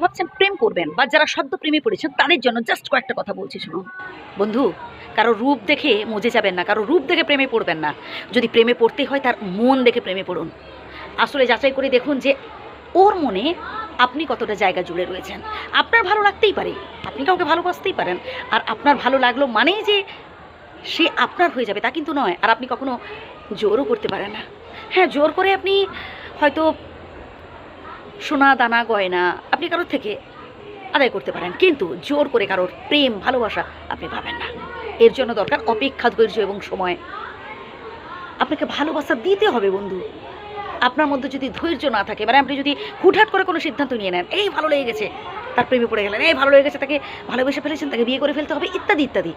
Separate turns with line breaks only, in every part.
ভাবছেন প্রেম করবেন, বা যারা সদ্য প্রেমে পড়েছেন, তাদের জন্য জাস্ট কয়েকটা কথা বলছি, শুনুন। বন্ধু, কারও রূপ দেখে মজে যাবেন না, কারও রূপ দেখে প্রেমে পড়বেন না। যদি প্রেমে পড়তে হয়, তার মন দেখে প্রেমে পড়ুন। আসলে যাচাই করে দেখুন যে ওর মনে আপনি কতটা জায়গা জুড়ে রয়েছেন। আপনার ভালো লাগতেই পারে, আপনি কাউকে ভালোবাসতেই পারেন। আর আপনার ভালো লাগল মানেই যে সে আপনার হয়ে যাবে, তা কিন্তু নয়। আর আপনি কখনো জোরও করতে পারেন না। হ্যাঁ জোর করে আপনি হয়তো সোনা দানা গয়না আপনি কারোর থেকে আদায় করতে পারেন, কিন্তু জোর করে কারোর প্রেম, ভালোবাসা আপনি পাবেন না। এর জন্য দরকার অপেক্ষা, ধৈর্য এবং সময়। আপনাকে ভালোবাসা দিতে হবে বন্ধু। আপনার মধ্যে যদি ধৈর্য না থাকে মানে আপনি যদি হুটহাট করে কোনো সিদ্ধান্ত নিয়ে নেন, এই ভালো লেগে গেছে। তার প্রেমে পড়ে গেলেন, এই ভালো লেগে গেছে, তাকে ভালোবেসে ফেলেছেন, তাকে বিয়ে করে ফেলতে হবে, ইত্যাদি ইত্যাদি।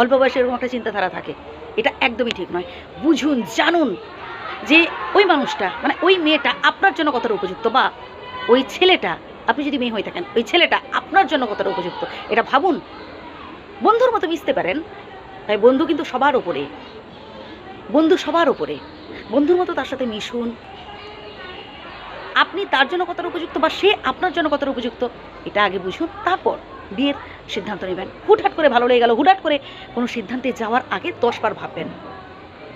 অল্প বয়সে এরকম একটা চিন্তাধারা থাকে। এটা একদমই ঠিক নয়। বুঝুন, জানুন যে ওই মানুষটা মানে ওই মেয়েটা আপনার জন্য কতটা উপযুক্ত বা ওই ছেলেটা, আপনি যদি মেয়ে হয়ে থাকেন, ওই ছেলেটা আপনার জন্য কতটা উপযুক্ত? এটা ভাবুন। বন্ধুর মতো মিশতে পারেন, তাই বন্ধু কিন্তু সবার ওপরে বন্ধু সবার ওপরে বন্ধুর মতো তার সাথে মিশুন। আপনি তার জন্য কতটা উপযুক্ত বা সে আপনার জন্য কতটা উপযুক্ত, এটা আগে বুঝুন, তারপর বিয়ের সিদ্ধান্ত নেবেন। হুটহাট করে ভালো লেগে গেল, হুটহাট করে কোনো সিদ্ধান্তে যাওয়ার আগে দশবার ভাববেন।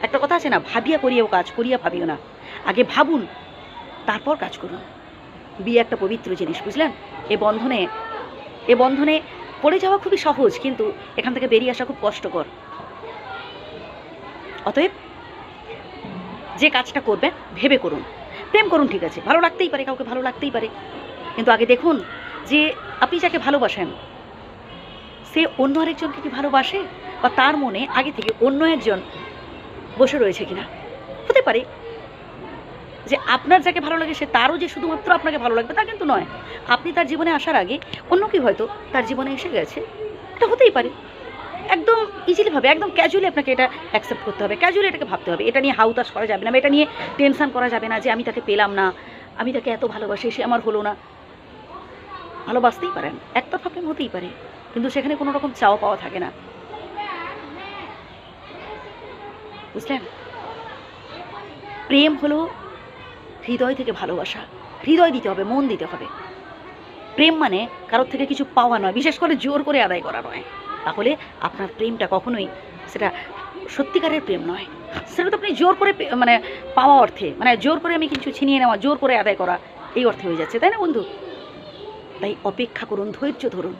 একটা কথা আছে না, ভাবিয়া করিয়াও কাজ, করিয়া ভাবিও না। আগে ভাবুন, তারপর কাজ করুন। বিয়ে একটা পবিত্র জিনিস, বুঝলেন? এ বন্ধনে এ বন্ধনে পড়ে যাওয়া খুবই সহজ, কিন্তু এখান থেকে বেরিয়ে আসা খুব কষ্টকর। অতএব যে কাজটা করবেন, ভেবে করুন। প্রেম করুন, ঠিক আছে। ভালো লাগতেই পারে, কাউকে ভালো লাগতেই পারে। কিন্তু আগে দেখুন যে আপনি যাকে ভালোবাসেন, সে অন্য আরেকজনকে কি ভালোবাসে? বা তার মনে আগে থেকে অন্য একজন বসে রয়েছে কিনা? হতে পারে। যে আপনার যাকে ভালো লাগে সে তারও যে শুধুমাত্র আপনাকে ভালো লাগবে তা কিন্তু নয়। আপনি তার জীবনে আসার আগে অন্য কেউ হয়তো তার জীবনে এসে গেছে। এটা হতেই পারে। একদম ইজিলি ভাবে, একদম ক্যাজুয়ালি আপনাকে এটা অ্যাকসেপ্ট করতে হবে। ক্যাজুয়ালি এটাকে ভাবতে হবে। এটা নিয়ে হাউতাস করা যাবে না এটা নিয়ে টেনশন করা যাবে না যে আমি তাকে পেলাম না, আমি তাকে এত ভালোবাসি, সে আমার হলো না। ভালোবাসতেই পারেন। একতরফা প্রেম হতেই পারে। কিন্তু সেখানে কোনো রকম চাওয়া পাওয়া থাকে না। বুঝলেন? প্রেম হলো হৃদয় থেকে ভালোবাসা। হৃদয় দিতে হবে, মন দিতে হবে। প্রেম মানে কারোর থেকে কিছু পাওয়া নয়, বিশেষ করে জোর করে আদায় করা নয়। তাহলে আপনার প্রেমটা কখনোই সেটা সত্যিকারের প্রেম নয়। সেটা তো আপনি জোর করে মানে পাওয়া অর্থে মানে জোর করে আমি কিছু ছিনিয়ে নেওয়া, জোর করে আদায় করা, এই অর্থে হয়ে যাচ্ছে, তাই না বন্ধু? তাই অপেক্ষা করুন, ধৈর্য ধরুন।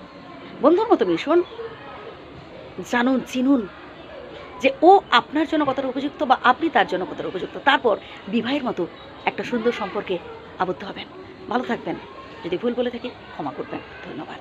বন্ধুর মতো মিশুন। জানুন, চিনুন যে ও আপনার জন্য কতটা উপযুক্ত বা আপনি তার জন্য কতটা উপযুক্ত। তারপর বিবাহের মতো একটা সুন্দর সম্পর্কে আবদ্ধ হবেন। ভালো থাকবেন। যদি ভুল বলে থাকি ক্ষমা করবেন। ধন্যবাদ।